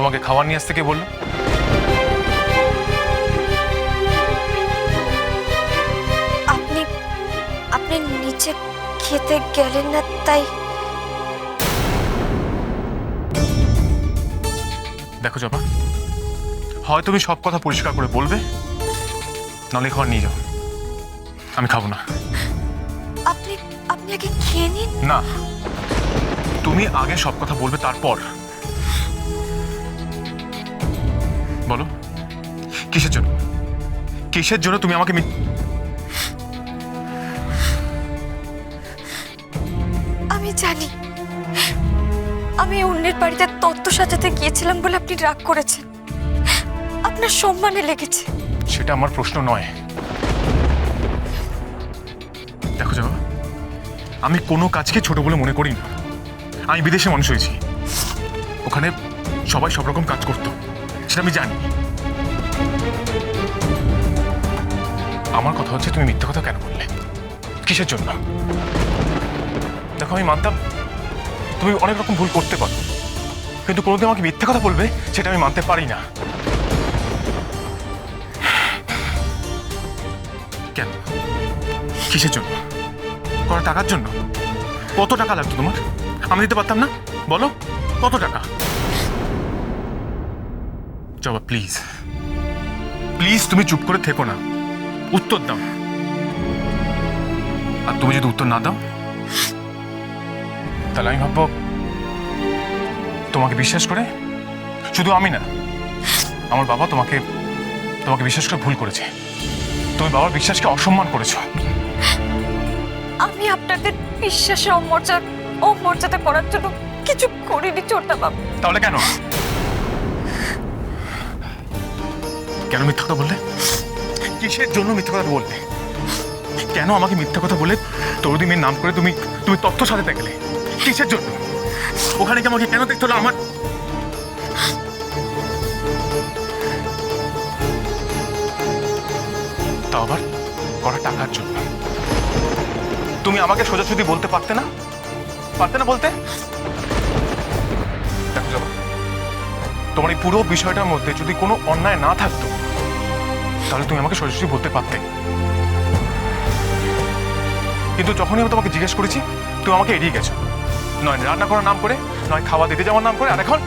খাবার নিয়ে আসতে কে বলল? আপনি আপনি নিচে খেতে গেলেন না তাই। দেখো জবা হয় তুমি সব কথা পরিষ্কার করে বলবে নাহলে খাবার নিয়ে যাও। আমি খাব না। আপনি আপনি আগে খেয়ে নিন। না তুমি আগে সব কথা বলবে তারপর। বলো। কিসের জন্য? কিসের জন্য তুমি আমাকে আমি জানি। আমি অন্যের বাড়িতে তত্ত্ব সাজাতে গিয়েছিলাম বলে আপনি রাগ করেছেন। আপনার সম্মানে লেগেছে। সেটা আমার প্রশ্ন নয়। দেখো যাবা আমি কোনো কাজকে ছোট বলে মনে করি না আমি বিদেশে মানুষ হয়েছি। ওখানে সবাই সব রকম কাজ করতো। সেটা আমি জানি। আমার কথা হচ্ছে তুমি মিথ্যে কথা কেন বললে? কিসের জন্য? দেখো, আমি মানতাম তুমি অনেক রকম ভুল করতে পারো। কিন্তু কোনোদিন আমাকে মিথ্যে কথা বলবে সেটা আমি মানতে পারি না। কেন? কিসের জন্য? কটা টাকার জন্য? কত টাকা লাগতো তোমার? আমি দিতে পারতাম না? বলো, কত টাকা? জবা প্লিজ প্লিজ তুমি চুপ করে থেকো না। উত্তর দাও। আর তুমি যদি উত্তর না দাও তাহলে আমি ভাববো তোমাকে বিশ্বাস করে শুধু আমি না আমার বাবা তোমাকে তোমাকে বিশ্বাস করে ভুল করেছে। তুমি বাবার বিশ্বাসকে অসম্মান করেছ। আমি আপনাদের বিশ্বাসে অমর্যাদা অমর্যাদা করার জন্য কিছু করিনি চোরটা বাবু তাহলে কেন? কেন মিথ্যা কথা বললে? কিসের জন্য মিথ্যা কথা বললে? কেন আমাকে মিথ্যা কথা বলে তরুদি মেয়ের নাম করে তুমি তুমি তথ্য সাজাতে গেলে কিসের জন্য? ওখানে কি আমাকে কেন দেখতে হলো আমার? তাও আবার করা টাকার জন্য। তুমি আমাকে সোজাসুজি বলতে পারতে না? পারতে না বলতে? তোমার এই পুরো বিষয়টার মধ্যে যদি কোনো অন্যায় না থাকতো, তাহলে তুমি আমাকে সরাসরি বলতে পারতে। কিন্তু যখনই আমি তোমাকে জিজ্ঞেস করেছি, তুমি আমাকে এড়িয়ে গেছো। নয় রান্না করার নাম করে, নয় খাওয়া দিতে যাওয়ার নাম করে, আর এখন